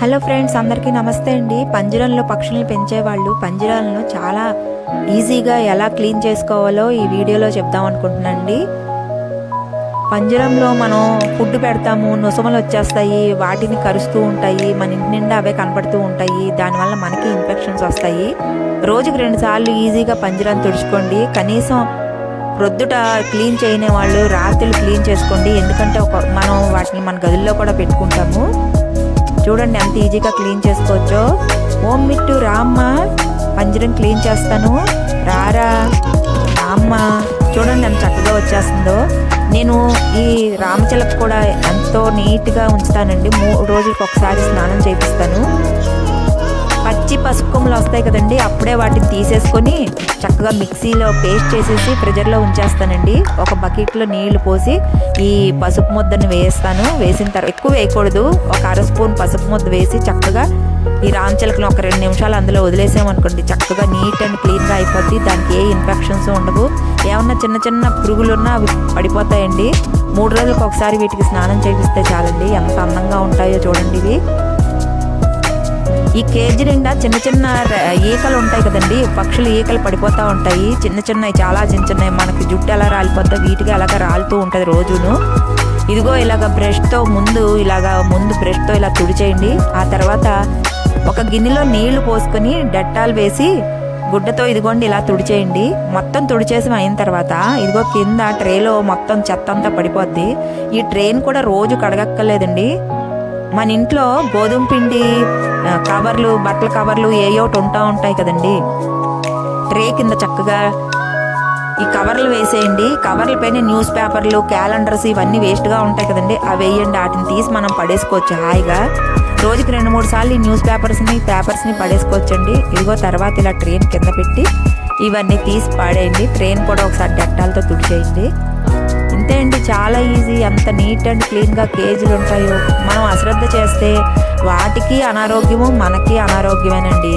Hello friends అందరికీ నమస్తే అండి. పంజరంలో పక్షులను పెంచేవాళ్ళు పంజరాలను చాలా ఈజీగా ఎలా క్లీన్ చేసుకోవాలో ఈ వీడియోలో చెప్దాం అనుకుంటున్నానండి. పంజరంలో మనం ఫుడ్ పెడతాము నుసుమలు వచ్చేస్తాయి వాటిని కరుస్తూ ఉంటాయి మన ఇంటి నిండా అవే కనపడుతూ ఉంటాయి దానివల్ల మనకి ఇన్ఫెక్షన్స్ వస్తాయి. రోజుకి రెండుసార్లు ఈజీగా పంజరం తుడుచుకోండి. కనీసం ప్రొద్దుట క్లీన్ చేయని వాళ్ళు రాత్రులు క్లీన్ చేసుకోండి. ఎందుకంటే ఒక మనం వాటిని మన గదుల్లో కూడా పెట్టుకుంటాము. చూడండి ఎంత ఈజీగా క్లీన్ చేసుకోవచ్చో. ఓం మిట్టు రామ్మ. పంజరం క్లీన్ చేస్తాను. రారా. రామ్మ. చూడండి ఎంత చక్కగా వచ్చేస్తుందో. నేను ఈ రామచిలక కూడా ఎంతో నీట్గా ఉంచుతానండి. మూడు రోజులకు ఒకసారి స్నానం చేపిస్తాను. పసుపు కొమ్ములు వస్తాయి కదండి అప్పుడే వాటిని తీసేసుకొని చక్కగా మిక్సీలో పేస్ట్ చేసేసి ప్రెజర్లో ఉంచేస్తానండి. ఒక బకెట్లో నీళ్ళు పోసి ఈ పసుపు ముద్దను వేస్తాను. వేసిన తర్వాత ఎక్కువ వేయకూడదు. ఒక అర స్పూన్ పసుపు ముద్ద వేసి చక్కగా ఈ రామచిలకను ఒక రెండు నిమిషాలు అందులో వదిలేసామనుకోండి చక్కగా నీట్ అండ్ క్లీన్గా అయిపోద్ది. దానికి ఏ ఇన్ఫెక్షన్స్ ఉండవు. ఏమన్నా చిన్న చిన్న పురుగులున్నా అవి పడిపోతాయండి. మూడు రోజులకు ఒకసారి వీటికి స్నానం చేపిస్తే చాలండి. ఎంత అందంగా ఉంటాయో చూడండి ఇవి. ఈ కేజీ నిండా చిన్న చిన్న ఈకలు ఉంటాయి కదండి. పక్షులు ఈకలు పడిపోతూ ఉంటాయి. చిన్న చిన్నవి చాలా చిన్న చిన్నవి. మనకి జుట్టు ఎలా రాలిపోద్దో వీటిగా అలాగ రాలుతూ ఉంటుంది రోజును. ఇదిగో ఇలాగ బ్రష్తో ముందు ఇలాగ ముందు బ్రష్తో ఇలా తుడిచేయండి. ఆ తర్వాత ఒక గిన్నెలో నీళ్ళు పోసుకొని డెట్టాలు వేసి గుడ్డతో ఇదిగోండి ఇలా తుడిచేయండి. మొత్తం తుడిచేసి అయిన తర్వాత ఇదిగో కింద ట్రేలో మొత్తం చెత్త అంతా పడిపోద్ది. ఈ ట్రైన్ కూడా రోజు కడగక్కర్లేదండి. మన ఇంట్లో గోధుమ పిండి కవర్లు బట్టల కవర్లు ఏ ఒకటి ఉంటా ఉంటాయి కదండి. ట్రే కింద చక్కగా ఈ కవర్లు వేసేయండి. కవర్ల పైన న్యూస్ పేపర్లు క్యాలెండర్స్ ఇవన్నీ వేస్ట్గా ఉంటాయి కదండి. అవి వేయండి వాటిని తీసి మనం పడేసుకోవచ్చు హాయిగా. రోజుకి రెండు మూడు సార్లు ఈ న్యూస్ పేపర్స్ని పేపర్స్ని పడేసుకోవచ్చండి. ఇదిగో తర్వాత ఇలా ట్రైన్ కింద పెట్టి ఇవన్నీ తీసి పాడేయండి. ట్రైన్ కూడా ఒకసారి డెట్టాలతో తుడిచేయండి. ఏంటి చాలా ఈజీ అంత నీట్ అండ్ క్లీన్గా కేజీలు ఉంటాయో. మనం అశ్రద్ధ చేస్తే వాటికి అనారోగ్యము మనకి అనారోగ్యమేనండి.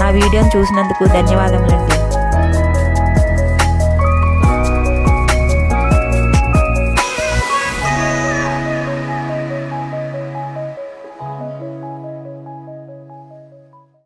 నా వీడియోని చూసినందుకు ధన్యవాదములండి.